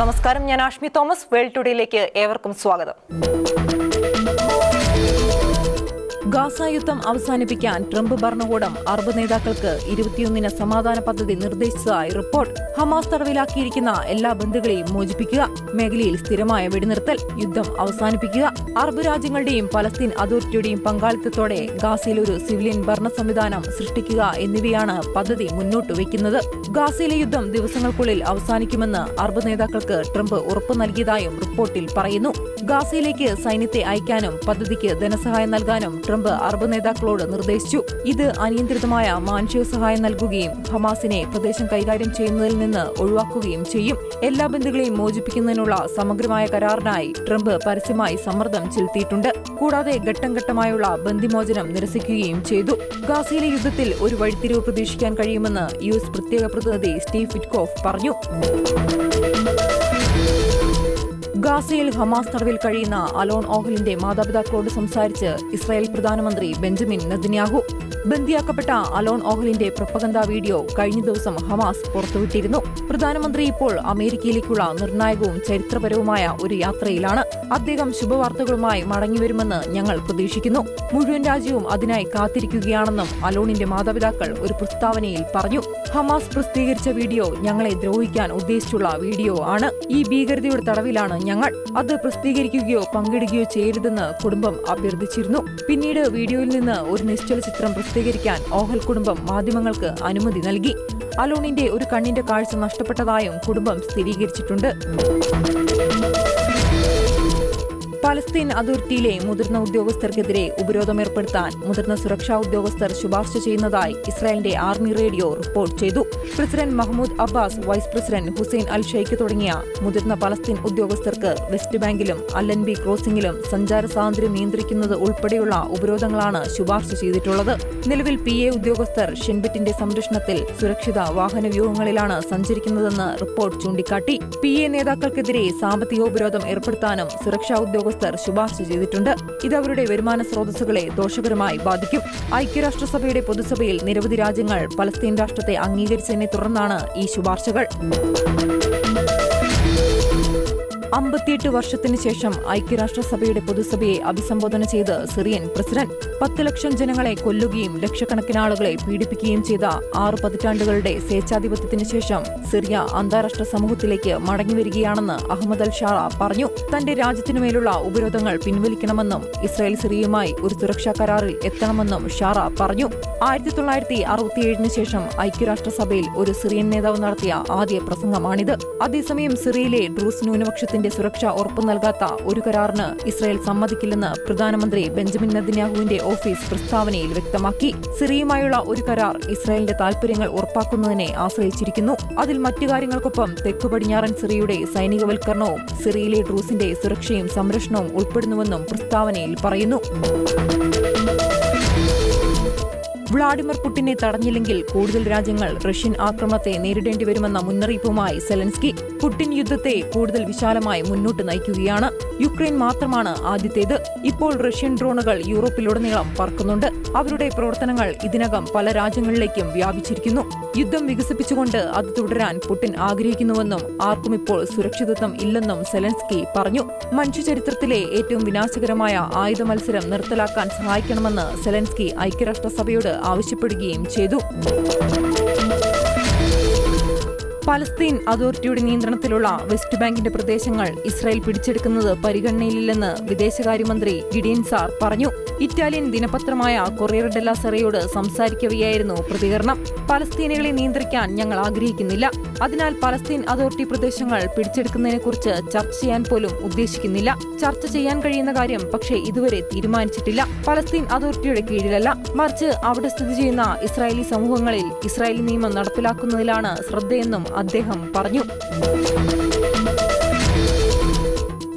നമസ്കാരം. ഞാൻ Ashmi Thomas. World ടുഡേയിലേക്ക് ഏവർക്കും സ്വാഗതം. ഗാസ യുദ്ധം അവസാനിപ്പിക്കാൻ ട്രംപ് ഭരണകൂടം അറബ് നേതാക്കൾക്ക് ഇരുപത്തിയൊന്നിന് സമാധാന പദ്ധതി നിർദ്ദേശിച്ചതായി റിപ്പോർട്ട്. ഹമാസ് തടവിലാക്കിയിരിക്കുന്ന എല്ലാ ബന്ധുക്കളെയും മോചിപ്പിക്കുക. മേഖലയിൽ സ്ഥിരമായ വെടിനിർത്തൽ യുദ്ധം അവസാനിപ്പിക്കുക. അറബ് രാജ്യങ്ങളുടെയും പലസ്തീൻ അതോറിറ്റിയുടെയും പങ്കാളിത്തത്തോടെ ഗാസയിൽ ഒരു സിവിലിയൻ ഭരണ സംവിധാനം സൃഷ്ടിക്കുക എന്നിവയാണ് പദ്ധതി മുന്നോട്ട് വയ്ക്കുന്നത്. ഗാസയിലെ യുദ്ധം ദിവസങ്ങൾക്കുള്ളിൽ അവസാനിക്കുമെന്ന് അറബ് നേതാക്കൾക്ക് ട്രംപ് ഉറപ്പു നൽകിയതായും റിപ്പോർട്ടിൽ പറയുന്നു. ഗാസയിലേക്ക് സൈന്യത്തെ അയക്കാനും പദ്ധതിക്ക് ധനസഹായം നൽകാനും ട്രംപ് അറബ് നേതാക്കളോട് നിർദ്ദേശിച്ചു. ഇത് അനിയന്ത്രിതമായ മാനുഷിക സഹായം നൽകുകയും ഹമാസിനെ പ്രദേശം കൈകാര്യം ചെയ്യുന്നതിൽ നിന്ന് ഒഴിവാക്കുകയും ചെയ്യും. എല്ലാ ബന്ധുക്കളെയും മോചിപ്പിക്കുന്നതിനുള്ള സമഗ്രമായ കരാറിനായി ട്രംപ് പരസ്യമായി സമ്മർദ്ദം ചെലുത്തിയിട്ടുണ്ട്. കൂടാതെ ഘട്ടം ഘട്ടമായുള്ള ബന്ദിമോചനം നിരസിക്കുകയും ചെയ്തു. ഗാസയിലെ യുദ്ധത്തിൽ ഒരു വഴിത്തിരിവ് പ്രതീക്ഷിക്കാൻ കഴിയുമെന്ന് യു എസ് പ്രത്യേക പ്രതിനിധി സ്റ്റീവ് ഫിറ്റ്കോഫ് പറഞ്ഞു. ഗാസയിൽ ഹമാസ് തടവിൽ കഴിയുന്ന അലോൺ ഓഹലിന്റെ മാതാപിതാക്കളോട് സംസാരിച്ച് ഇസ്രായേൽ പ്രധാനമന്ത്രി ബെഞ്ചമിൻ നെതന്യാഹു ബന്ദിയാക്കപ്പെട്ട അലോൺ ഓഹലിന്റെ പ്രപ്പഗന്ത വീഡിയോ കഴിഞ്ഞ ദിവസം ഹമാസ് പുറത്തുവിട്ടിരുന്നു. പ്രധാനമന്ത്രി ഇപ്പോൾ അമേരിക്കയിലേക്കുള്ള നിർണായകവും ചരിത്രപരവുമായ ഒരു യാത്രയിലാണ്. അദ്ദേഹം ശുഭവാർത്തകളുമായി മടങ്ങിവരുമെന്ന് ഞങ്ങൾ പ്രതീക്ഷിക്കുന്നു. മുഴുവൻ രാജ്യവും അതിനായി കാത്തിരിക്കുകയാണെന്നും അലോണിന്റെ മാതാപിതാക്കൾ ഒരു പ്രസ്താവനയിൽ പറഞ്ഞു. ഹമാസ് പ്രസിദ്ധീകരിച്ച വീഡിയോ ഞങ്ങളെ ദ്രോഹിക്കാൻ ഉദ്ദേശിച്ചുള്ള വീഡിയോ ആണ്. ഈ ഭീകരതയുടെ തടവിലാണ് ഞങ്ങൾ. അത് പ്രസിദ്ധീകരിക്കുകയോ പങ്കിടുകയോ ചെയ്യരുതെന്ന് കുടുംബം അഭ്യർത്ഥിച്ചിരുന്നു. പിന്നീട് വീഡിയോയിൽ നിന്ന് ഒരു നിശ്ചല ചിത്രം പ്രസിദ്ധീകരിക്കാൻ ഓഹൽ കുടുംബം മാധ്യമങ്ങൾക്ക് അനുമതി നൽകി. അലോണിന്റെ ഒരു കണ്ണിന്റെ കാഴ്ച നഷ്ടപ്പെട്ടതായും കുടുംബം സ്ഥിരീകരിച്ചിട്ടുണ്ട്. പലസ്തീൻ അതിർത്തിയിലെ മുതിർന്ന ഉദ്യോഗസ്ഥർക്കെതിരെ ഉപരോധം ഏർപ്പെടുത്താൻ മുതിർന്ന സുരക്ഷാ ഉദ്യോഗസ്ഥർ ശുപാർശ ചെയ്യുന്നതായി ഇസ്രായേലിന്റെ ആർമി റേഡിയോ റിപ്പോർട്ട് ചെയ്തു. President Mahmoud Abbas vice president Hussein al Sheikh തുടങ്ങിയ മുതിർന്ന പലസ്തീൻ ഉദ്യോഗസ്ഥർക്ക് വെസ്റ്റ് ബാങ്കിലും അല്ലൻബി ക്രോസിംഗിലും സഞ്ചാര സ്വാതന്ത്ര്യം നിയന്ത്രിക്കുന്നത് ഉൾപ്പെടെയുള്ള ഉപരോധങ്ങളാണ് ശുപാർശ ചെയ്തിട്ടുള്ളത്. നിലവിൽ പി എ ഉദ്യോഗസ്ഥർ ഷെൻബിറ്റിന്റെ സംരക്ഷണത്തിൽ സുരക്ഷിത വാഹന വ്യൂഹങ്ങളിലാണ് സഞ്ചരിക്കുന്നതെന്ന് റിപ്പോർട്ട് ചൂണ്ടിക്കാട്ടി. പി എ നേതാക്കൾക്കെതിരെ സാമ്പത്തിക ഉപരോധം ഏർപ്പെടുത്താനും സുരക്ഷാ ഉദ്യോഗസ്ഥർ ശുപാർശ ചെയ്തിട്ടുണ്ട്. ഇത് അവരുടെ വരുമാന സ്രോതസ്സുകളെ ദോഷകരമായി ബാധിക്കും. ഐക്യരാഷ്ട്രസഭയുടെ പൊതുസഭയിൽ നിരവധി രാജ്യങ്ങൾ പലസ്തീൻ രാഷ്ട്രത്തെ അംഗീകരിച്ചതിനെ തുടർന്നാണ് ഈ ശുപാർശകൾ. അമ്പത്തിയെട്ട് വർഷത്തിന് ശേഷം ഐക്യരാഷ്ട്രസഭയുടെ പൊതുസഭയെ അഭിസംബോധന ചെയ്ത് സിറിയൻ പ്രസിഡന്റ് പത്ത് ലക്ഷം ജനങ്ങളെ കൊല്ലുകയും ലക്ഷക്കണക്കിന് ആളുകളെ പീഡിപ്പിക്കുകയും ചെയ്ത ആറ് പതിറ്റാണ്ടുകളുടെ സ്വേച്ഛാധിപത്യത്തിന് ശേഷം സിറിയ അന്താരാഷ്ട്ര സമൂഹത്തിലേക്ക് മടങ്ങിവരികയാണെന്ന് അഹമ്മദ് അൽ ഷാറ പറഞ്ഞു. തന്റെ രാജ്യത്തിനുമേലുള്ള ഉപരോധങ്ങൾ പിൻവലിക്കണമെന്നും ഇസ്രായേൽ സിറിയയുമായി ഒരു സുരക്ഷാ കരാറിൽ എത്തണമെന്നും ഷാറ പറഞ്ഞു. ആയിരത്തി തൊള്ളായിരത്തി അറുപത്തിയേഴിന് ശേഷം ഐക്യരാഷ്ട്രസഭയിൽ ഒരു സിറിയൻ നേതാവ് നടത്തിയ ആദ്യ പ്രസംഗമാണിത്. അതേസമയം സിറിയയിലെ ഡ്രൂസ് ന്യൂനപക്ഷത്തിന്റെ സുരക്ഷ ഉറപ്പു നൽകാത്ത ഒരു കരാറിന് ഇസ്രായേൽ സമ്മതിക്കില്ലെന്ന് പ്രധാനമന്ത്രി ബെഞ്ചമിൻ നെതന്യാഹുവിന്റെ ഓഫീസ് പ്രസ്താവനയിൽ വ്യക്തമാക്കി. സിറിയയുമായുള്ള ഒരു കരാർ ഇസ്രായേലിന്റെ താൽപര്യങ്ങൾ ഉറപ്പാക്കുന്നതിനെ ആശ്രയിച്ചിരിക്കുന്നു. അതിൽ മറ്റു കാര്യങ്ങൾക്കൊപ്പം തെക്കു പടിഞ്ഞാറൻ സിറിയയുടെ സൈനികവൽക്കരണവും സിറിയയിലെ ഡ്രൂസിന്റെ സുരക്ഷയും സംരക്ഷണവും ഉൾപ്പെടുന്നുവെന്നും പ്രസ്താവനയിൽ പറയുന്നു. വ്ളാഡിമിർ പുടിനെ തടഞ്ഞില്ലെങ്കിൽ കൂടുതൽ രാജ്യങ്ങൾ റഷ്യൻ ആക്രമണത്തെ നേരിടേണ്ടി വരുമെന്ന മുന്നറിയിപ്പുമായി സെലൻസ്കി. പുടിൻ യുദ്ധത്തെ കൂടുതൽ വിശാലമായി മുന്നോട്ട് നയിക്കുകയാണ്. യുക്രൈൻ മാത്രമാണ് ആദ്യത്തേത്. ഇപ്പോൾ റഷ്യൻ ഡ്രോണുകൾ യൂറോപ്പിലുടനീളം പറക്കുന്നുണ്ട്. അവരുടെ പ്രവർത്തനങ്ങൾ ഇതിനകം പല രാജ്യങ്ങളിലേക്കും വ്യാപിച്ചിരിക്കുന്നു. യുദ്ധം വികസിപ്പിച്ചുകൊണ്ട് അത് തുടരാൻ പുടിൻ ആഗ്രഹിക്കുന്നുവെന്നും ആർക്കും ഇപ്പോൾ സുരക്ഷിതത്വം ഇല്ലെന്നും സെലൻസ്കി പറഞ്ഞു. മനുഷ്യചരിത്രത്തിലെ ഏറ്റവും വിനാശകരമായ ആയുധ മത്സരം നിർത്തലാക്കാൻ സഹായിക്കണമെന്ന് സെലൻസ്കി ഐക്യരാഷ്ട്രസഭയോട് ആവശ്യപ്പെടുകയും ചെയ്തു. പലസ്തീൻ അതോറിറ്റിയുടെ നിയന്ത്രണത്തിലുള്ള വെസ്റ്റ് ബാങ്കിന്റെ പ്രദേശങ്ങൾ ഇസ്രായേൽ പിടിച്ചെടുക്കുന്നത് പരിഗണനയിലില്ലെന്ന് വിദേശകാര്യമന്ത്രി ഗിഡിയൻ സാർ പറഞ്ഞു. ഇറ്റാലിയൻ ദിനപത്രമായ കൊറിയർ ഡെല്ല സെറയോട് സംസാരിക്കവെയായിരുന്നു പ്രതികരണം. പലസ്തീനുകളെ നിയന്ത്രിക്കാൻ ഞങ്ങൾ ആഗ്രഹിക്കുന്നില്ല. അതിനാൽ പലസ്തീൻ അതോറിറ്റി പ്രദേശങ്ങൾ പിടിച്ചെടുക്കുന്നതിനെക്കുറിച്ച് ചർച്ച ചെയ്യാൻ പോലും ഉദ്ദേശിക്കുന്നില്ല. ചർച്ച ചെയ്യാൻ കഴിയുന്ന കാര്യം പക്ഷേ ഇതുവരെ തീരുമാനിച്ചിട്ടില്ല. പലസ്തീൻ അതോറിറ്റിയുടെ കീഴിലല്ല. മറിച്ച് അവിടെ സ്ഥിതി ചെയ്യുന്ന ഇസ്രായേലി സമൂഹങ്ങളിൽ ഇസ്രായേലി നിയമം നടപ്പിലാക്കുന്നതിലാണ് ശ്രദ്ധയെന്നും അദ്ദേഹം പറഞ്ഞു.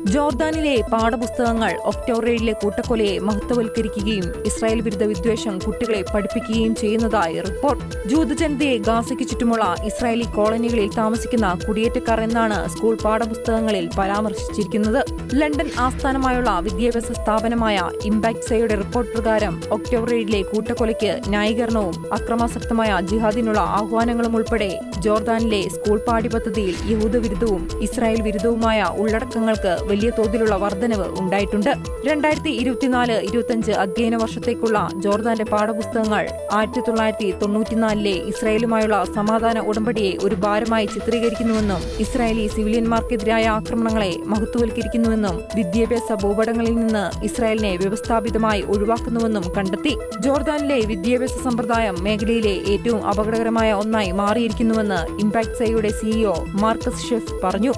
ജോർദാനിലെ പാഠപുസ്തകങ്ങൾ ഒക്ടോബറിലെ കൂട്ടക്കൊലയെ മഹത്വവൽക്കരിക്കുകയും ഇസ്രായേൽ വിരുദ്ധ വിദ്വേഷം കുട്ടികളെ പഠിപ്പിക്കുകയും ചെയ്യുന്നതായി റിപ്പോർട്ട്. ജൂതജനതയെ ഗാസയ്ക്ക് ചുറ്റുമുള്ള ഇസ്രായേലി കോളനികളിൽ താമസിക്കുന്ന കുടിയേറ്റക്കാർ എന്നാണ് സ്കൂൾ പാഠപുസ്തകങ്ങളിൽ പരാമർശിച്ചിരിക്കുന്നത്. ലണ്ടൻ ആസ്ഥാനമായുള്ള വിദ്യാഭ്യാസ സ്ഥാപനമായ ഇംപാക്ട്സയുടെ റിപ്പോർട്ട് പ്രകാരം ഒക്ടോബർ ഏഴിലെ കൂട്ടക്കൊലയ്ക്ക് ന്യായീകരണവും അക്രമാസക്തമായ ജിഹാദിനുള്ള ആഹ്വാനങ്ങളും ഉൾപ്പെടെ ജോർദാനിലെ സ്കൂൾ പാഠ്യപദ്ധതിയിൽ യഹൂദ യഹൂദവിരുദ്ധവും ഇസ്രായേൽ വിരുദ്ധവുമായ ഉള്ളടക്കങ്ങൾക്ക് വലിയ തോതിലുള്ള വർധനവ് ഉണ്ടായിട്ടുണ്ട്. രണ്ടായിരത്തി ഇരുപത്തിനാല് ഇരുപത്തിയഞ്ച് അധ്യയന വർഷത്തേക്കുള്ള ജോർദാന്റെ പാഠപുസ്തകങ്ങൾ ആയിരത്തി തൊള്ളായിരത്തി തൊണ്ണൂറ്റിനാലിലെ ഇസ്രായേലുമായുള്ള സമാധാന ഉടമ്പടിയെ ഒരു ഭാരമായി ചിത്രീകരിക്കുന്നുവെന്നും ഇസ്രായേലി സിവിലിയന്മാർക്കെതിരായ ആക്രമണങ്ങളെ മഹത്വവൽക്കരിക്കുന്നുവെന്നും വിദ്യാഭ്യാസ ഭൂപടങ്ങളിൽ നിന്ന് ഇസ്രായേലിനെ വ്യവസ്ഥാപിതമായി ഒഴിവാക്കുന്നുവെന്നും കണ്ടെത്തി. ജോർദാനിലെ വിദ്യാഭ്യാസ സമ്പ്രദായം മേഖലയിലെ ഏറ്റവും അപകടകരമായ ഒന്നായി മാറിയിരിക്കുന്നുവെന്ന് ഇംപാക്ട് സൈയുടെ സിഇഒ മാർക്കസ് ഷെഫ് പറഞ്ഞു.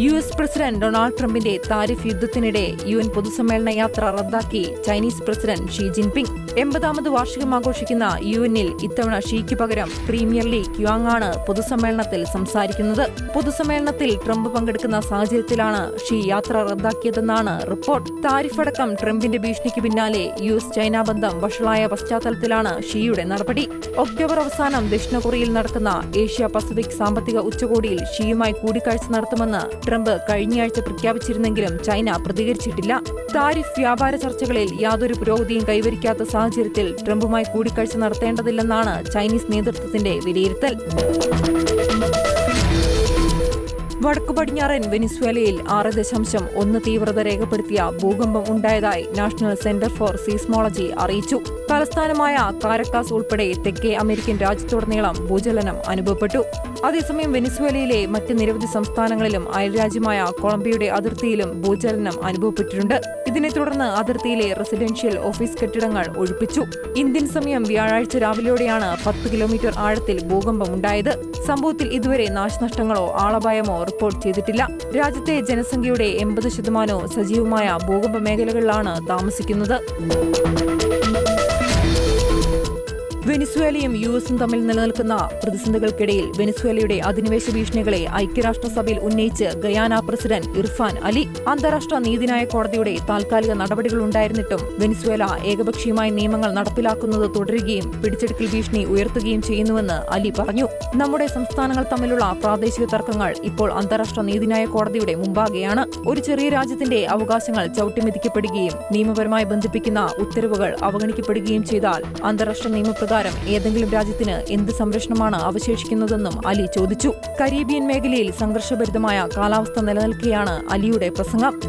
യു എസ് പ്രസിഡന്റ് ഡൊണാൾഡ് ട്രംപിന്റെ താരിഫ് യുദ്ധത്തിനിടെ യു എൻ പൊതുസമ്മേളന യാത്ര റദ്ദാക്കി ചൈനീസ് പ്രസിഡന്റ് ഷി ജിൻപിങ്. എൺപതാമത് വാർഷികം ആഘോഷിക്കുന്ന യു എന്നിൽ ഇത്തവണ ഷീക്ക് പകരം പ്രീമിയർ ലീഗ് യുവാങ് ആണ് പൊതുസമ്മേളനത്തിൽ സംസാരിക്കുന്നത്. പൊതുസമ്മേളനത്തിൽ ട്രംപ് പങ്കെടുക്കുന്ന സാഹചര്യത്തിലാണ് ഷീ യാത്ര റദ്ദാക്കിയതെന്നാണ് റിപ്പോർട്ട്. താരിഫ് അടക്കം ട്രംപിന്റെ ഭീഷണിക്ക് പിന്നാലെ യു എസ് ചൈന ബന്ധം വഷളായ പശ്ചാത്തലത്തിലാണ് ഷീയുടെ നടപടി. ഒക്ടോബർ അവസാനം ദക്ഷിണ കൊറിയയിൽ നടക്കുന്ന ഏഷ്യ പസഫിക് സാമ്പത്തിക ഉച്ചകോടിയിൽ ഷീയുമായി കൂടിക്കാഴ്ച നടത്തുമെന്ന് ട്രംപ് കഴിഞ്ഞയാഴ്ച പ്രഖ്യാപിച്ചിരുന്നെങ്കിലും ചൈന പ്രതികരിച്ചിട്ടില്ല. താരിഫ് വ്യാപാര ചർച്ചകളിൽ യാതൊരു പുരോഗതിയും കൈവരിക്കാത്ത സാഹചര്യത്തിൽ ട്രംപുമായി കൂടിക്കാഴ്ച നടത്തേണ്ടതില്ലെന്നാണ് ചൈനീസ് നേതൃത്വത്തിന്റെ വിലയിരുത്തൽ. വടക്കു പടിഞ്ഞാറൻ വെനിസ്വേലയിൽ ആറ് ദശാംശം ഒന്ന് തീവ്രത രേഖപ്പെടുത്തിയ ഭൂകമ്പം ഉണ്ടായതായി നാഷണൽ സെന്റർ ഫോർ സീസ്മോളജി അറിയിച്ചു. തലസ്ഥാനമായ കാരക്കാസ് ഉൾപ്പെടെ തെക്കേ അമേരിക്കൻ രാജ്യത്തുടനീളം ഭൂചലനം അനുഭവപ്പെട്ടു. അതേസമയം വെനിസ്വേലയിലെ മറ്റ് നിരവധി സംസ്ഥാനങ്ങളിലും അയൽരാജ്യമായ കൊളംബിയയുടെ അതിർത്തിയിലും ഭൂചലനം അനുഭവപ്പെട്ടിട്ടുണ്ട്. ഇതിനെ തുടർന്ന് അതിർത്തിയിലെ റെസിഡൻഷ്യൽ ഓഫീസ് കെട്ടിടങ്ങൾ ഒഴിപ്പിച്ചു. ഇന്ത്യൻ സമയം വ്യാഴാഴ്ച രാവിലെയോടെയാണ് പത്ത് കിലോമീറ്റർ ആഴത്തിൽ ഭൂകമ്പം ഭൂകമ്പമുണ്ടായത്. സംഭവത്തിൽ ഇതുവരെ നാശനഷ്ടങ്ങളോ ആളപായമോ റിപ്പോർട്ട് ചെയ്തിട്ടില്ല. രാജ്യത്തെ ജനസംഖ്യയുടെ എൺപത് ശതമാനവും സജീവമായ ഭൂകമ്പ മേഖലകളിലാണ് താമസിക്കുന്നത്. വെനിസ്വേലയും യു എസും തമ്മിൽ നിലനിൽക്കുന്ന പ്രതിസന്ധികൾക്കിടയിൽ വെനിസ്വേലയുടെ അധിനിവേശ ഭീഷണികളെ ഐക്യരാഷ്ട്രസഭയിൽ ഉന്നയിച്ച് ഗയാന പ്രസിഡന്റ് ഇർഫാൻ അലി അന്താരാഷ്ട്ര നീതിന്യായ കോടതിയുടെ താൽക്കാലിക നടപടികളുണ്ടായിരുന്നിട്ടും വെനിസ്വേല ഏകപക്ഷീയമായ നിയമങ്ങൾ നടപ്പിലാക്കുന്നത് തുടരുകയും പിടിച്ചെടുക്കൽ ഭീഷണി ഉയർത്തുകയും ചെയ്യുന്നുവെന്ന് അലി പറഞ്ഞു. നമ്മുടെ സംസ്ഥാനങ്ങൾ തമ്മിലുള്ള പ്രാദേശിക തർക്കങ്ങൾ ഇപ്പോൾ അന്താരാഷ്ട്ര നീതിന്യായ കോടതിയുടെ മുമ്പാകെയാണ്. ഒരു ചെറിയ രാജ്യത്തിന്റെ അവകാശങ്ങൾ ചവിട്ടിമെതിക്കപ്പെടുകയും നിയമപരമായി ബന്ധിപ്പിക്കുന്ന ഉത്തരവുകൾ അവഗണിക്കപ്പെടുകയും ചെയ്താൽ അന്താരാഷ്ട്ര നിയമപ്രകാരം ഏതെങ്കിലും രാജ്യത്തിന് എന്ത് സംരക്ഷണമാണ് അവശേഷിക്കുന്നതെന്നും അലി ചോദിച്ചു. കരീബിയൻ മേഖലയിൽ സംഘർഷഭരിതമായ കാലാവസ്ഥ നിലനിൽക്കെയാണ് അലിയുടെ പ്രസംഗം.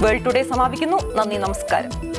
വേൾഡ് ടുഡേ സമാപിക്കുന്നു. നന്ദി നമസ്കാരം.